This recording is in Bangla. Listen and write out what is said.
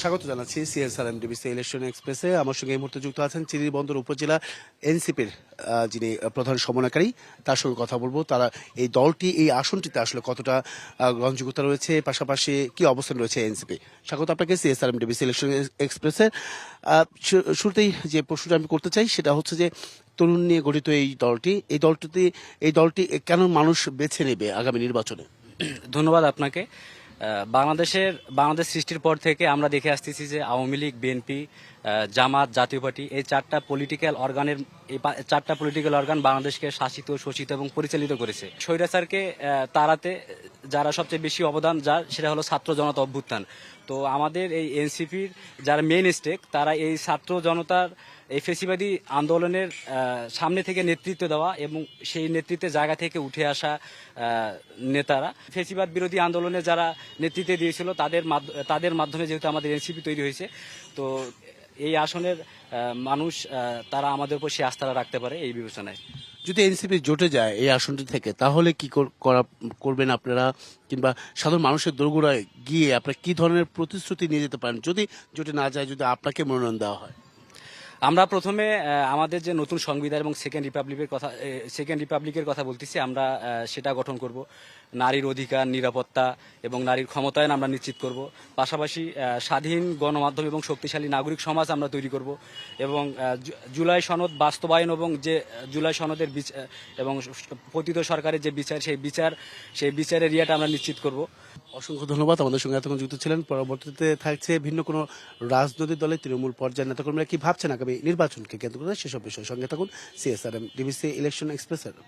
স্বাগত জানাচ্ছি সিএসআর এম ডিবিসি ইলেকশন এক্সপ্রেসে। আমার সঙ্গে এই মুহূর্তে যুক্ত আছেন চিরিবন্দর উপজেলা এনসিপির যিনি প্রধান সমন্বয়কারী, তার সঙ্গে কথা বলব। তারা এই দলটি, এই আসনটিতে আসলে কতটা গ্রহণযোগ্যতা রয়েছে, পাশাপাশি কি অবস্থান রয়েছে এনসিপি? স্বাগত আপনাকে সিএসআর এম ডিবিসি ইলেকশন এক্সপ্রেসে শুরুতেই যে প্রশ্নটা আমি করতে চাই, সেটা হচ্ছে যে, তরুণ নিয়ে গঠিত এই দলটি, এই দলটিতে, এই দলটি কেন মানুষ বেছে নেবে আগামী নির্বাচনে? ধন্যবাদ আপনাকে। বাংলাদেশের, বাংলাদেশ সৃষ্টির পর থেকে আমরা দেখে আসতেছি যে আওয়ামী লীগ, বিএনপি জামাত, জাতীয় পার্টি এই চারটা পলিটিক্যাল অর্গানের এই চারটা পলিটিক্যাল অর্গান বাংলাদেশকে শাসিত, শোষিত এবং পরিচালিত করেছে। স্বৈরাচারকে তাড়াতে যারা সবচেয়ে বেশি অবদান যার সেটা হলো ছাত্র জনতা অভ্যুত্থান। তো আমাদের এই এনসিপির যারা মেইন স্টেক তারা এই ছাত্র জনতার, এই ফেসিবাদী আন্দোলনের সামনে থেকে নেতৃত্ব দেওয়া এবং সেই নেতৃত্বের জায়গা থেকে উঠে আসা নেতারা। ফেসিবাদ বিরোধী আন্দোলনে যারা নেতৃত্বে দিয়েছিল, তাদের তাদের মাধ্যমে যেহেতু আমাদের এনসিপি তৈরি হয়েছে, তো এই আসনের মানুষ তারা আমাদের উপর সে আস্থাটা রাখতে পারে এই বিবেচনায়। যদি এনসিপি জোটে যায় এই আসনটি থেকে, তাহলে কি কর- করা, করবেন আপনারা? কিংবা সাধারণ মানুষের দোরগোড়ায় গিয়ে আপনারা কি ধরনের প্রতিশ্রুতি নিয়ে যেতে পারেন? যদি জোটে না যায়, যদি আপনাকে মনোনয়ন দেওয়া হয়। আমরা প্রথমে আমাদের যে নতুন সংবিধান এবং সেকেন্ড রিপাবলিকের কথা সেকেন্ড রিপাবলিকের কথা বলতেছি, আমরা সেটা গঠন করব। নারীর অধিকার, নিরাপত্তা এবং নারীর ক্ষমতায়ন আমরা নিশ্চিত করব। পাশাপাশি স্বাধীন গণমাধ্যম এবং শক্তিশালী নাগরিক সমাজ আমরা তৈরি করব এবং জুলাই সনদ বাস্তবায়ন এবং যে, জুলাই সনদের এবং পতিত সরকারের যে বিচার, সেই বিচার, সেই বিচারের ইয়েটা আমরা নিশ্চিত করব। অসংখ্য ধন্যবাদ। আমাদের সঙ্গে এতক্ষণ যুক্ত ছিলেন। পরবর্তীতে থাকছে ভিন্ন কোনো রাজনৈতিক দলের তৃণমূল পর্যায়ের নেতাকর্মীরা কি ভাবছেন আগামী নির্বাচনকে কেন্দ্র করে? সেসব বিষয়ের সঙ্গে থাকুন। সিএসআরএম ডিবিসি ইলেকশন এক্সপ্রেসের